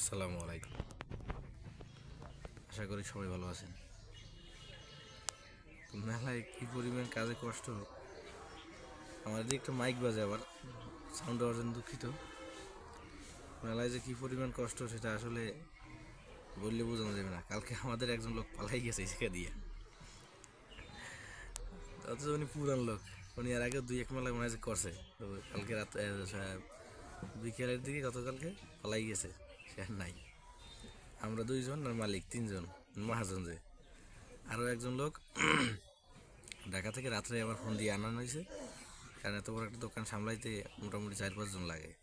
আসসালামু আলাইকুম। আশা করি সবাই ভালো আছেন। মেলায় কী পরিমাণ কাজে কষ্ট? আমার দিকে একটা মাইক বাজে আবার সাউন্ড হওয়ার জন্য দুঃখিত। মেলায় যে কী পরিমাণ কষ্ট সেটা আসলে বললে বোঝানো যাবে না। কালকে আমাদের একজন লোক পালাই গেছে ইসকা দিয়ে। অথচ উনি পুরান লোক। উনি আর আগে দুই, এক মেলা মনে হয় যে করছে। কালকে রাত বিকেলের দিকে গতকালকে পালাই গেছে। আর নাই। আমরা দুইজন আর মালিক তিনজন, মহাজন যে। আরও একজন লোক ঢাকা থেকে রাত্রে আবার ফোন দিয়ে আনানো হয়েছে। কারণ এত বড় একটা দোকান সামলাইতে মোটামুটি চার পাঁচজন লাগে।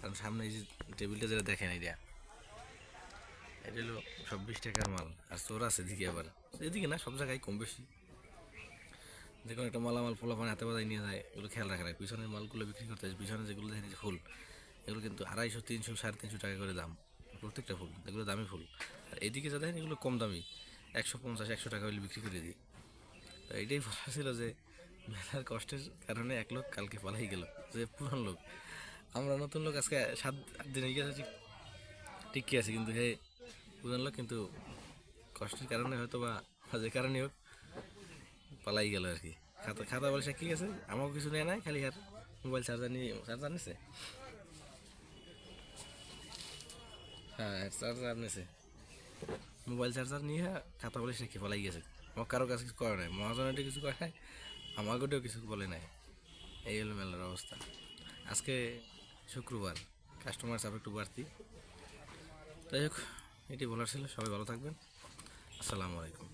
কারণ সামনে এই যে টেবিলটা যেটা দেখেন এটা এটা হলো চব্বিশ টাকার মাল। আর চোর আছে এদিকে আবার। এদিকে না, সব জায়গায় কম বেশি। যে কোনো একটা মালামাল পোলাপান হাতে বাজায় নিয়ে যায় এগুলো খেয়াল রাখে না। পিছনের মালগুলো বিক্রি করতে পিছনে যেগুলো দেখেন ফুল এগুলো কিন্তু আড়াইশো, তিনশো, সাড়ে তিনশো টাকা করে দাম। প্রত্যেকটা ফুল, এগুলো দামি ফুল। আর এদিকে যা দেখেন, এগুলো কম দামি। একশো পঞ্চাশ, একশো টাকা হলে বিক্রি করে দিই। তো এটাই বলা ছিল যে, মেলার কষ্টের কারণে এক লোক কালকে পালাই গেল, যে পুরান লোক। আমরা নতুন লোক, আজকে সাত, আট দিন হয়ে গেছে ঠিক আছে, কিন্তু হে, পুরান লোক কিন্তু কষ্টের কারণে হয়তো বা যে কারণে হোক, পালাই গেল আর কি। খাতা খাতা বলছে কি আছে আমাকে কিছু নেয় নাই, খালি আর মোবাইল চার্জার নিয়ে চার্জার নিছে? হ্যাঁ চার্জার নিয়েছে মোবাইল চার্জার নিয়ে খাতা বলে রেখে পালাই গেছে? আমার কারও কাছে কিছু করে নাই মহাজনেটি কিছু করে নাই আমাকেও কিছু বলে নাই। এই হলো মেলার অবস্থা। আজকে শুক্রবার কাস্টমার চাপ একটু বাড়তি। যাই হোক, এটি বলার ছিল, সবাই ভালো থাকবেন। আসসালামু আলাইকুম।